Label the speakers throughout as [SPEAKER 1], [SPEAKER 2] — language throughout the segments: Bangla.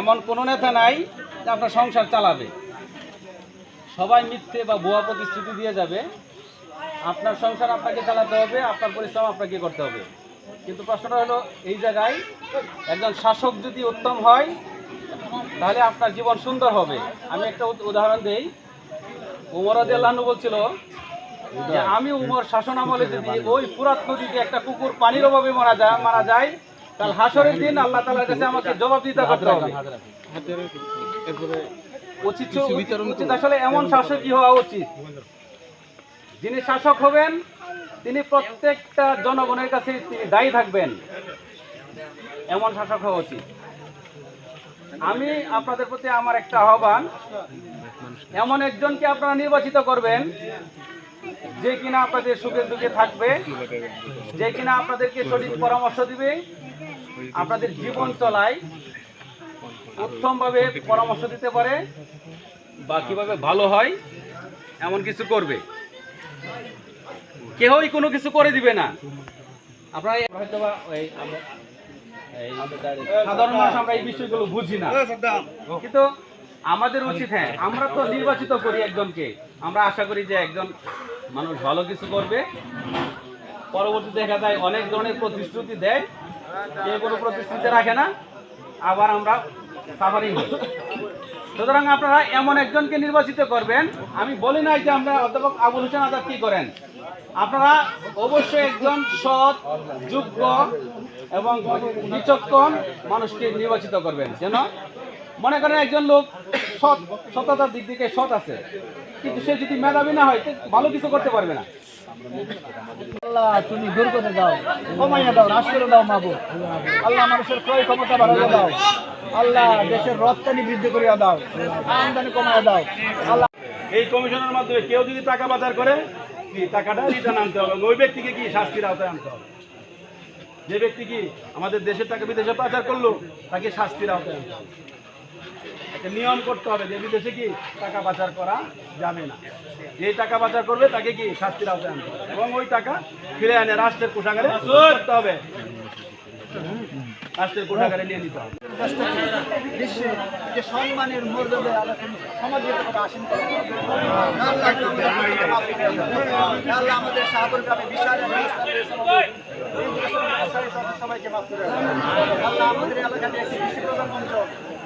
[SPEAKER 1] এমন কোনো নেতা নাই যে আপনার সংসার চালাবে। সবাই মিথ্যে বা ভুয়া প্রতিশ্রুতি দিয়ে যাবে। আপনার সংসার আপনাকে চালাতে হবে, আপনার পরিশ্রম আপনাকে করতে হবে। কিন্তু প্রশ্নটা হলো, এই জায়গায় একজন শাসক যদি উত্তম হয়, তাহলে আপনার জীবন সুন্দর হবে। আমি একটা উদাহরণ দেই। উমর আদিয়াল্লাহনু বলছিল যে, আমি উমর শাসন আমলে যদি ওই ফুরাত নদীতে একটা কুকুর পানির অভাবে মারা যায় মারা যায় তাহলে হাসরের দিন আল্লাহ তাআলার কাছে আমাকে জবাবদিহিতা করতে হবে। উচিত উচিত আসলে এমন শাসকই হওয়া উচিত। যিনি শাসক হবেন তিনি প্রত্যেকটা জনগণের কাছে তিনি দায়ী থাকবেন। এমন শাসক হওয়া উচিত। আমি আপনাদের প্রতি আমার একটা আহ্বান। এমন একজনকে আপনারা নির্বাচিত করবেন যে কিনা আপনাদের সুখে দুঃখে থাকবে, যে কিনা আপনাদেরকে সঠিক পরামর্শ দিবে, আপনাদের জীবন চলায় উত্তমভাবে পরামর্শ দিতে পারে বা কীভাবে ভালো হয়, এমন কিছু করবে। কেউই কোনো কিছু করে দিবে না। আপনারা হয়তো বা এই সাধারণ মানুষ আমরা এই বিষয়গুলো বুঝি না। কিন্তু আমাদের উচিত হ্যাঁ আমরা তো নির্বাচিত করি একজনকে। আমরা আশা করি যে একজন মানুষ ভালো কিছু করবে। পরবর্তী দেখা যায় অনেক ধরনের প্রতিশ্রুতি দেয়। কেউ কোনো প্রতিশ্রুতি রাখে না, আবার আমরা সাফারিং সুতরাং আপনারা এমন একজনকে নির্বাচিত করবেন। আমি বলি নাই যে আমরা অধ্যাপক আবুল হোসেন আজাদ কি করেন। আপনারা অবশ্যই একজন সৎ, যোগ্য এবং বিচক্ষণ মানুষকে নির্বাচিত করবেন। যেন মনে করেন একজন লোক সৎ সততার দিক থেকে সৎ আছে। কিন্তু সে যদি মেধাবী না হয় ভালো কিছু করতে পারবে না।
[SPEAKER 2] আল্লাহ, তুমি দূর করে দাও। কমাইয়া দাও, হ্রাস করে দাও মাবু আল্লাহ মানুষের ক্রয় ক্ষমতা বাড়াইয়া দাও। আল্লাহ দেশের রপ্তানি বৃদ্ধি করিয়া দাও। আমদানি কমাইয়া দাও। আল্লাহ
[SPEAKER 1] এই কমিশনের মাধ্যমে কেউ যদি টাকা পাচার করে টাকাটা রিটার্ন আনতে হবে? ওই ব্যক্তিকে কি শাস্তির আওতায় আনতে হবে? যে ব্যক্তি কি আমাদের দেশের টাকা বিদেশে পাচার করল, তাকে শাস্তির আওতায় আনতে হবে। একটা নিয়ম করতে হবে যে বিদেশে কি টাকা পাচার করা যাবে না। যে টাকা পাচার করবে তাকে কি শাস্তির আওতায় আনতে হবে। এবং ওই টাকা ফিরে আনে রাষ্ট্রের কোষাগারে করতে হবে। রাষ্ট্রের কোষাগারে নিয়ে নিতে হবে।
[SPEAKER 2] সবাইকে মাফ করে আল্লাহ আমাদের এলাকাতে একটি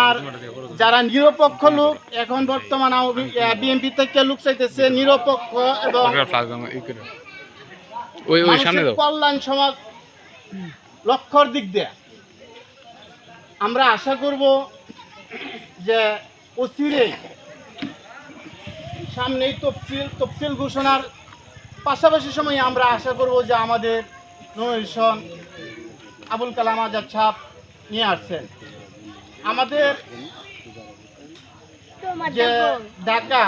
[SPEAKER 3] আর যারা নিরপেক্ষ লোক এখন বর্তমান বিএনপি থেকে লোক চাইতেছে নিরপেক্ষ এবং কল্যাণ সমাজ লক্ষ্যর দিক দিয়ে। আমরা আশা করব যে অচিরেই সামনেই তফসিল তফসিল ঘোষণার পাশাপাশি সময়ে আমরা আশা করব যে আমাদের নমিনেশন আবুল কালাম আজাদ ছাপ নিয়ে আসছেন। আমাদের যে ঢাকা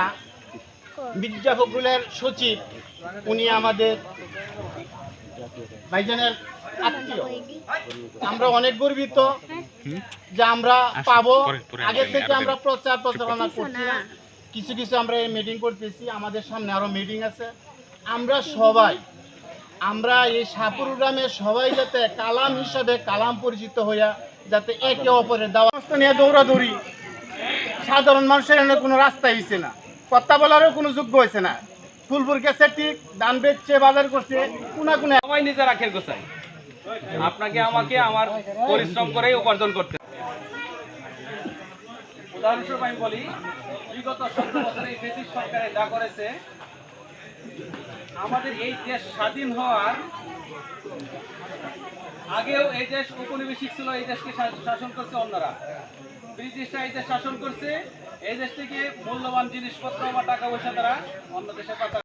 [SPEAKER 3] মির্জা ফখরুলের সচিব উনি আমাদের ভাইজানের আত্মীয়। আমরা অনেক গর্বিত যে আমরা পাবো। আগে থেকে আমরা প্রচার প্রচারণা করছি। কিছু কিছু আমরা এই মিটিং করতেছি। আমাদের সামনে আরও মিটিং আছে। আমরা সবাই আমরা এই সাপুর গ্রামে সবাই যাতে কালাম হিসাবে কালাম পরিচিত হইয়া যাতে একে অপরের দেওয়া নিয়ে দৌড়াদৌড়ি। সাধারণ মানুষের এনে কোনো রাস্তা হয়েছে না। কথা বলারও কোনো যোগ্য হয়েছে না। ফুলপুর গেছে ঠিক, ধান বেচছে, বাজার করছে, কোনা কোনা
[SPEAKER 1] সবাই নিজের আখের গোছায়। আপনাকে, আমাকে, আমার পরিশ্রম করেই উপার্জন করতে উদাহরণস্বরূপ আমি বলি, বিগত সতেরো বছরে এই সরকারে যা করেছে, আমাদের এই দেশ স্বাধীন হওয়ার আগেও এই দেশ উপনিবেশিক ছিল, এই দেশকে শাসন করছে অন্যরা। ব্রিটিশরা এই দেশ শাসন করছে, এই দেশ থেকে মূল্যবান জিনিসপত্র বা টাকা পয়সা তারা অন্য দেশে